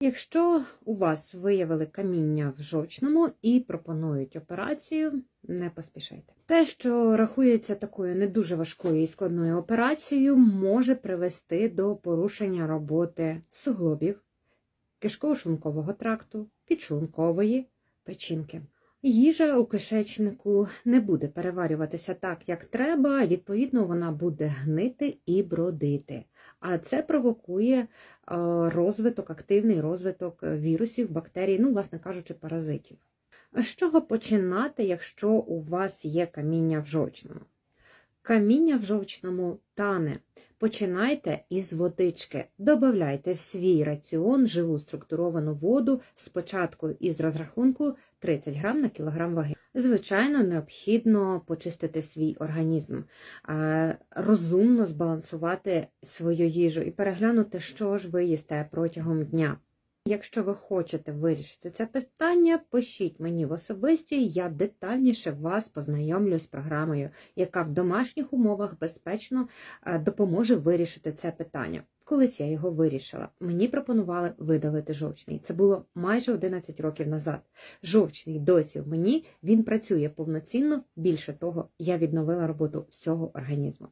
Якщо у вас виявили каміння в жовчному і пропонують операцію, не поспішайте. Те, що рахується такою не дуже важкою і складною операцією, може привести до порушення роботи суглобів, кишково-шлункового тракту, підшлункової печінки. Їжа у кишечнику не буде переварюватися так, як треба, відповідно, вона буде гнити і бродити. А це провокує е, розвиток, активний розвиток вірусів, бактерій, ну, власне кажучи, паразитів. З чого починати, якщо у вас є каміння в жовчному? Каміння в жовчному тане. Починайте із водички. Добавляйте в свій раціон живу структуровану воду спочатку із розрахунку 30 грам на кілограм ваги. Звичайно, необхідно почистити свій організм, розумно збалансувати свою їжу і переглянути, що ж ви їсте протягом дня. Якщо ви хочете вирішити це питання, пишіть мені в особисті, я детальніше вас познайомлю з програмою, яка в домашніх умовах безпечно е, допоможе вирішити це питання. Колись я його вирішила. Мені пропонували видалити жовчний. Це було майже 11 років назад. Жовчний досі в мені він працює повноцінно. Більше того, я відновила роботу всього організму.